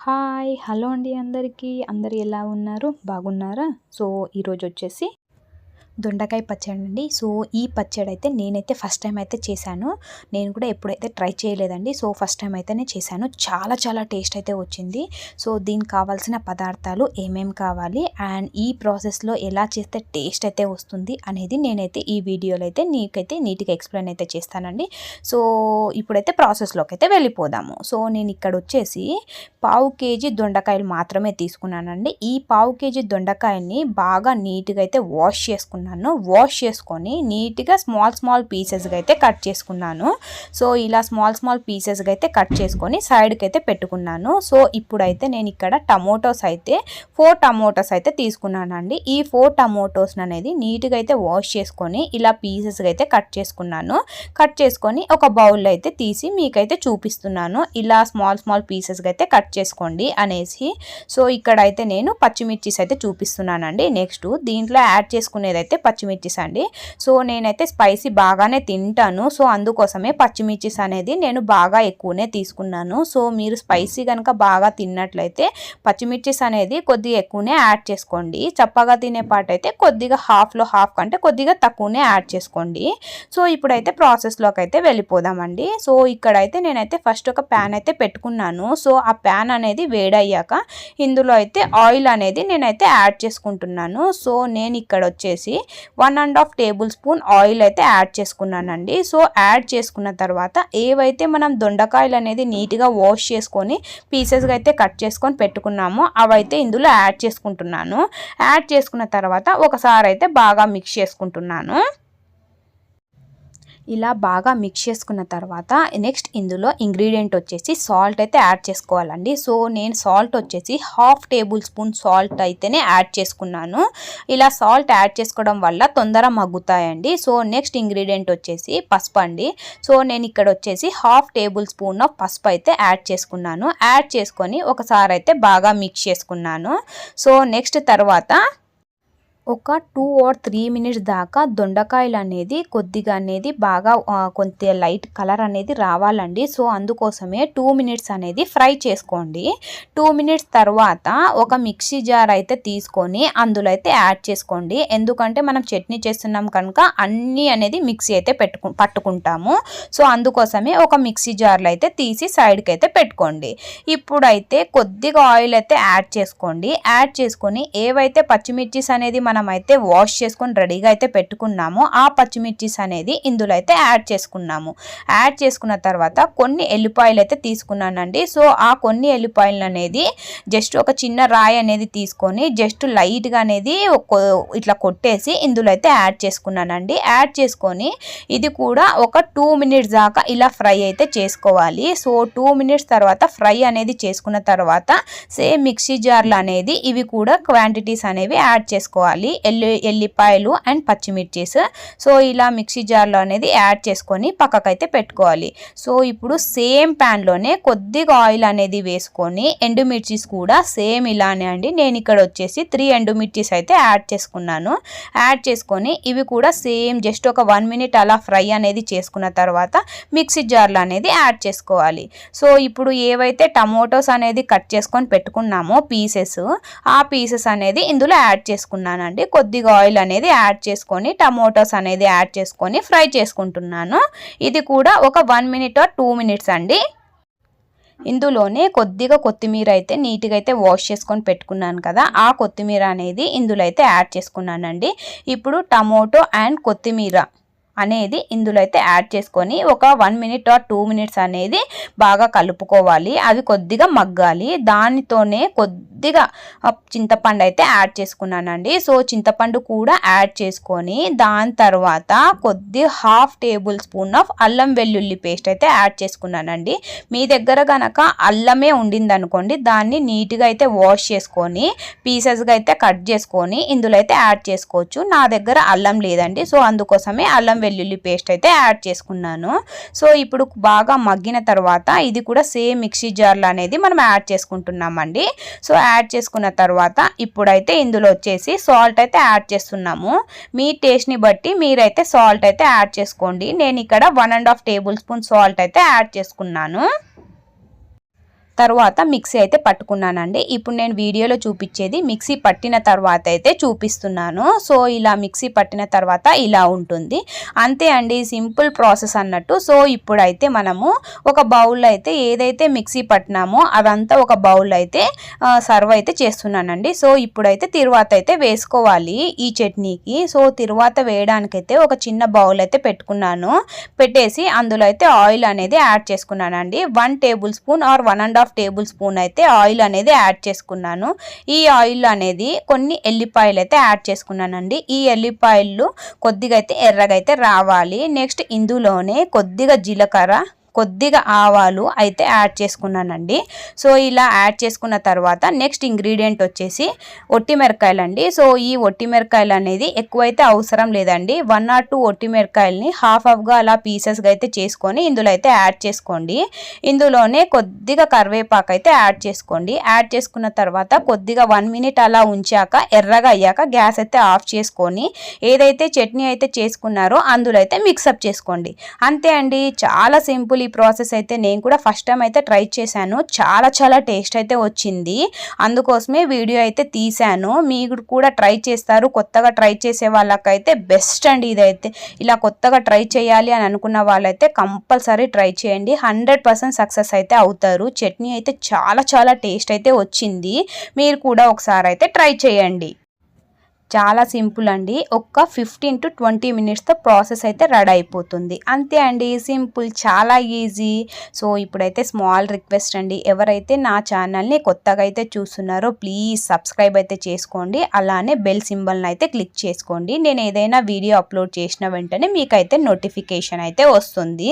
Hi hello అండి అందరికీ. అందరు ఎలా ఉన్నారు? బాగున్నారా? సో ఈరోజు వచ్చేసి దొండకాయ పచ్చడి అండి. సో ఈ పచ్చడి అయితే నేనైతే ఫస్ట్ టైం అయితే చేశాను. నేను కూడా ఎప్పుడైతే ట్రై చేయలేదండి సో ఫస్ట్ టైం అయితేనే చేశాను. చాలా చాలా టేస్ట్ అయితే వచ్చింది. సో దీనికి కావాల్సిన పదార్థాలు ఏమేమి కావాలి అండ్ ఈ ప్రాసెస్లో ఎలా చేస్తే టేస్ట్ అయితే వస్తుంది అనేది నేనైతే ఈ వీడియోలో అయితే నీకైతే నీట్గా ఎక్స్ప్లెయిన్ అయితే చేస్తానండి. సో ఇప్పుడైతే ప్రాసెస్లోకి అయితే వెళ్ళిపోదాము. సో నేను ఇక్కడ వచ్చేసి పావు కేజీ దొండకాయలు మాత్రమే తీసుకున్నానండి. ఈ పావు కేజీ దొండకాయని బాగా నీట్గా అయితే వాష్ చేసుకున్నాను. చేసుకున్నాను వాష్ చేసుకొని నీట్గా స్మాల్ స్మాల్ పీసెస్గా అయితే కట్ చేసుకున్నాను. సో ఇలా స్మాల్ స్మాల్ పీసెస్గా అయితే కట్ చేసుకొని సైడ్కి అయితే పెట్టుకున్నాను. సో ఇప్పుడైతే నేను ఇక్కడ టమోటోస్ అయితే ఫోర్ టమోటోస్ అయితే తీసుకున్నానండి. ఈ ఫోర్ టమోటోస్ అనేది నీట్గా అయితే వాష్ చేసుకొని ఇలా పీసెస్గా అయితే కట్ చేసుకున్నాను. కట్ చేసుకొని ఒక బౌల్ అయితే తీసి మీకైతే చూపిస్తున్నాను. ఇలా స్మాల్ స్మాల్ పీసెస్గా అయితే కట్ చేసుకోండి అనేసి. సో ఇక్కడైతే నేను పచ్చిమిర్చిస్ అయితే చూపిస్తున్నానండి. నెక్స్ట్ దీంట్లో యాడ్ చేసుకునేదైతే పచ్చిమిర్చిస్ అండి సో నేనైతే స్పైసీ బాగానే తింటాను. సో అందుకోసమే పచ్చిమిర్చిస్ అనేది నేను బాగా ఎక్కువనే తీసుకున్నాను. సో మీరు స్పైసీ కనుక బాగా తిన్నట్లయితే పచ్చిమిర్చిస్ అనేది కొద్దిగా ఎక్కువనే యాడ్ చేసుకోండి. చప్పగా తినే పాట అయితే కొద్దిగా హాఫ్లో హాఫ్ కంటే కొద్దిగా తక్కువనే యాడ్ చేసుకోండి. సో ఇప్పుడైతే ప్రాసెస్లోకి అయితే వెళ్ళిపోదామండి. సో ఇక్కడైతే నేనైతే ఫస్ట్ ఒక ప్యాన్ అయితే పెట్టుకున్నాను. సో ఆ ప్యాన్ అనేది వేడయ్యాక ఇందులో అయితే ఆయిల్ అనేది నేనైతే యాడ్ చేసుకుంటున్నాను. సో నేను ఇక్కడ వచ్చేసి one and half tablespoon oil అయితే యాడ్ చేసుకున్నానండి. సో యాడ్ చేసుకున్న తర్వాత ఏవైతే మనం దొండకాయలు అనేది నీట్గా వాష్ చేసుకొని పీసెస్గా అయితే కట్ చేసుకొని పెట్టుకున్నామో అవైతే ఇందులో యాడ్ చేసుకుంటున్నాను. యాడ్ చేసుకున్న తర్వాత ఒకసారి అయితే బాగా మిక్స్ చేసుకుంటున్నాను. ఇలా బాగా మిక్స్ చేసుకున్న తర్వాత నెక్స్ట్ ఇందులో ఇంగ్రీడియంట్ వచ్చేసి సాల్ట్ అయితే యాడ్ చేసుకోవాలండి. సో నేను సాల్ట్ వచ్చేసి హాఫ్ టేబుల్ స్పూన్ సాల్ట్ అయితేనే యాడ్ చేసుకున్నాను. ఇలా సాల్ట్ యాడ్ చేసుకోవడం వల్ల తొందర మగ్గుతాయండి. సో నెక్స్ట్ ఇంగ్రీడియంట్ వచ్చేసి పసుపు అండి సో నేను ఇక్కడ వచ్చేసి హాఫ్ టేబుల్ స్పూన్ ఆఫ్ పసుపు అయితే యాడ్ చేసుకున్నాను. యాడ్ చేసుకొని ఒకసారి అయితే బాగా మిక్స్ చేసుకున్నాను. సో నెక్స్ట్ తర్వాత ఒక టూ ఆర్ త్రీ మినిట్స్ దాకా దొండకాయలు అనేది కొద్దిగా అనేది బాగా కొంత లైట్ కలర్ అనేది రావాలండి. సో అందుకోసమే టూ మినిట్స్ అనేది ఫ్రై చేసుకోండి. టూ మినిట్స్ తర్వాత ఒక మిక్సీ జార్ అయితే తీసుకొని అందులో అయితే యాడ్ చేసుకోండి. ఎందుకంటే మనం చట్నీ చేస్తున్నాం కనుక అన్నీ అనేది మిక్సీ అయితే పెట్టుకు పట్టుకుంటాము. సో అందుకోసమే ఒక మిక్సీ జార్లో అయితే తీసి సైడ్కి అయితే పెట్టుకోండి. ఇప్పుడైతే కొద్దిగా ఆయిల్ అయితే యాడ్ చేసుకోండి. యాడ్ చేసుకొని ఏవైతే పచ్చిమిర్చిస్ అనేది మనం అయితే వాష్ చేసుకొని రెడీగా అయితే పెట్టుకున్నాము. ఆ పచ్చిమిర్చిస్ అనేది ఇందులో అయితే యాడ్ చేసుకున్నాము. యాడ్ చేసుకున్న తర్వాత కొన్ని ఎల్లిపాయలు అయితే తీసుకున్నానండి. సో ఆ కొన్ని ఎల్లిపాయలు అనేది జస్ట్ ఒక చిన్న రాయి అనేది తీసుకొని జస్ట్ లైట్గా అనేది ఇట్లా కొట్టేసి ఇందులో అయితే యాడ్ చేసుకున్నానండి. యాడ్ చేసుకొని ఇది కూడా ఒక టూ మినిట్స్ దాకా ఇలా ఫ్రై అయితే చేసుకోవాలి. సో టూ మినిట్స్ తర్వాత ఫ్రై అనేది చేసుకున్న తర్వాత సేమ్ మిక్సీ జార్లు అనేది ఇవి కూడా క్వాంటిటీస్ అనేవి యాడ్ చేసుకోవాలి. ఎల్లి ఎల్లిపాయలు అండ్ పచ్చిమిర్చీస్. సో ఇలా మిక్సీ జార్లో అనేది యాడ్ చేసుకొని పక్కకైతే పెట్టుకోవాలి. సో ఇప్పుడు సేమ్ ప్యాన్లోనే కొద్దిగా ఆయిల్ అనేది వేసుకొని ఎండుమిర్చిస్ కూడా సేమ్ ఇలానే అండి. నేను ఇక్కడ వచ్చేసి త్రీ ఎండుమిర్చిస్ అయితే యాడ్ చేసుకున్నాను. యాడ్ చేసుకొని ఇవి కూడా సేమ్ జస్ట్ ఒక వన్ మినిట్ అలా ఫ్రై అనేది చేసుకున్న తర్వాత మిక్సీ జార్లో అనేది యాడ్ చేసుకోవాలి. సో ఇప్పుడు ఏవైతే టమోటోస్ అనేది కట్ చేసుకొని పెట్టుకున్నామో పీసెస్ ఆ పీసెస్ అనేది ఇందులో యాడ్ చేసుకున్నాను అండి కొద్దిగా ఆయిల్ అనేది యాడ్ చేసుకొని టమోటోస్ అనేది యాడ్ చేసుకొని ఫ్రై చేసుకుంటున్నాను. ఇది కూడా ఒక one minute or two minutes అండి. ఇందులోనే కొద్దిగా కొత్తిమీర అయితే నీట్గా అయితే వాష్ చేసుకొని పెట్టుకున్నాను కదా ఆ కొత్తిమీర అనేది ఇందులో అయితే యాడ్ చేసుకున్నానండి. ఇప్పుడు టమోటో అండ్ కొత్తిమీర అనేది ఇందులో అయితే యాడ్ చేసుకొని ఒక one minute or two minutes అనేది బాగా కలుపుకోవాలి. అవి కొద్దిగా మగ్గాలి. దానితోనే కొద్దిగా చింతపండు అయితే యాడ్ చేసుకున్నానండి. సో చింతపండు కూడా యాడ్ చేసుకొని దాని తర్వాత కొద్ది హాఫ్ టేబుల్ స్పూన్ ఆఫ్ అల్లం వెల్లుల్లి పేస్ట్ అయితే యాడ్ చేసుకున్నానండి. మీ దగ్గర కనుక అల్లమే ఉండింది అనుకోండి దాన్ని నీట్గా అయితే వాష్ చేసుకొని పీసెస్గా అయితే కట్ చేసుకొని ఇందులో అయితే యాడ్ చేసుకోవచ్చు. నా దగ్గర అల్లం లేదండి. సో అందుకోసమే అల్లం వెల్లుల్లి పేస్ట్ అయితే యాడ్ చేసుకున్నాను. సో ఇప్పుడు బాగా మగ్గిన తర్వాత ఇది కూడా సేమ్ మిక్సీ జార్లు అనేది మనం యాడ్ చేసుకుంటున్నామండి. సో యాడ్ చేసుకున్న తర్వాత ఇప్పుడైతే ఇందులో వచ్చేసి సాల్ట్ అయితే యాడ్ చేస్తున్నాము. మీ టేస్ట్ని బట్టి మీరైతే సాల్ట్ అయితే యాడ్ చేసుకోండి. నేను ఇక్కడ one and half tablespoon salt అయితే యాడ్ చేసుకున్నాను. తర్వాత మిక్సీ అయితే పట్టుకున్నానండి. ఇప్పుడు నేను వీడియోలో చూపించేది మిక్సీ పట్టిన తర్వాత అయితే చూపిస్తున్నాను. సో ఇలా మిక్సీ పట్టిన తర్వాత ఇలా ఉంటుంది. అంతే అండి సింపుల్ ప్రాసెస్ అన్నట్టు. సో ఇప్పుడైతే మనము ఒక బౌల్ అయితే ఏదైతే మిక్సీ పట్టినామో అదంతా ఒక బౌల్ అయితే సర్వ్ అయితే చేస్తున్నానండి. సో ఇప్పుడైతే తిరువాత అయితే వేసుకోవాలి ఈ చట్నీకి. సో తిరువాత వేయడానికైతే ఒక చిన్న బౌల్ అయితే పెట్టుకున్నాను. పెట్టేసి అందులో అయితే ఆయిల్ అనేది యాడ్ చేసుకున్నానండి. One tablespoon or one and half tablespoon అయితే ఆయిల్ అనేది యాడ్ చేసుకున్నాను. ఈ ఆయిల్ అనేది కొన్ని ఎల్లిపాయలు అయితే యాడ్ చేసుకున్నానండి. ఈ ఎల్లిపాయలు కొద్దిగా అయితే ఎర్రగా అయితే రావాలి. నెక్స్ట్ ఇందులోనే కొద్దిగా జీలకర్ర కొద్దిగా ఆవాలు అయితే యాడ్ చేసుకున్నానండి. సో ఇలా యాడ్ చేసుకున్న తర్వాత నెక్స్ట్ ఇంగ్రీడియంట్ వచ్చేసి ఒట్టి మిరకాయలు అండి సో ఈ ఒట్టి మిరకాయలు అనేది ఎక్కువైతే అవసరం లేదండి. వన్ ఆర్ టూ ఒట్టి మిరకాయలని హాఫ్ హాఫ్గా అలా పీసెస్గా అయితే చేసుకొని ఇందులో అయితే యాడ్ చేసుకోండి. ఇందులోనే కొద్దిగా కరివేపాకు అయితే యాడ్ చేసుకోండి. యాడ్ చేసుకున్న తర్వాత కొద్దిగా వన్ మినిట్ అలా ఉంచాక ఎర్రగా అయ్యాక గ్యాస్ అయితే ఆఫ్ చేసుకొని ఏదైతే చట్నీ అయితే చేసుకున్నారో అందులో అయితే మిక్సప్ చేసుకోండి. అంతే అండి. చాలా సింపుల్ ఈ ప్రాసెస్ అయితే నేను కూడా ఫస్ట్ టైం అయితే ట్రై చేశాను. చాలా చాలా టేస్ట్ అయితే వచ్చింది. అందుకోసమే వీడియో అయితే తీశాను. మీరు కూడా ట్రై చేస్తారు. కొత్తగా ట్రై చేసే వాళ్ళకైతే బెస్ట్ అండి ఇదైతే. ఇలా కొత్తగా ట్రై చేయాలి అని అనుకున్న వాళ్ళైతే కంపల్సరీ ట్రై చేయండి. హండ్రెడ్ పర్సెంట్ సక్సెస్ అయితే అవుతారు. చట్నీ అయితే చాలా చాలా టేస్ట్ అయితే వచ్చింది. మీరు కూడా ఒకసారి అయితే ట్రై చేయండి. చాలా సింపుల్ అండి. ఒక్క ఫిఫ్టీన్ టు ట్వంటీ మినిట్స్తో ప్రాసెస్ అయితే రెడీ అయిపోతుంది. అంతే అండి సింపుల్ చాలా ఈజీ. సో ఇప్పుడైతే స్మాల్ రిక్వెస్ట్ అండి. ఎవరైతే నా ఛానల్ని కొత్తగా అయితే చూస్తున్నారో ప్లీజ్ సబ్స్క్రైబ్ అయితే చేసుకోండి. అలానే బెల్ సింబల్ని అయితే క్లిక్ చేసుకోండి. నేను ఏదైనా వీడియో అప్లోడ్ చేసిన వెంటనే మీకైతే నోటిఫికేషన్ అయితే వస్తుంది.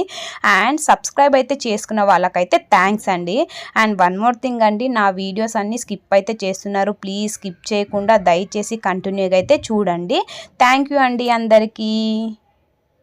అండ్ సబ్స్క్రైబ్ అయితే చేసుకున్న వాళ్ళకైతే థ్యాంక్స్ అండి. అండ్ వన్ మోర్ థింగ్ అండి నా వీడియోస్ అన్నీ స్కిప్ అయితే చేస్తున్నారు. ప్లీజ్ స్కిప్ చేయకుండా దయచేసి కంటిన్యూ అయితే చూడండి. థ్యాంక్ యూ అండి అందరికీ.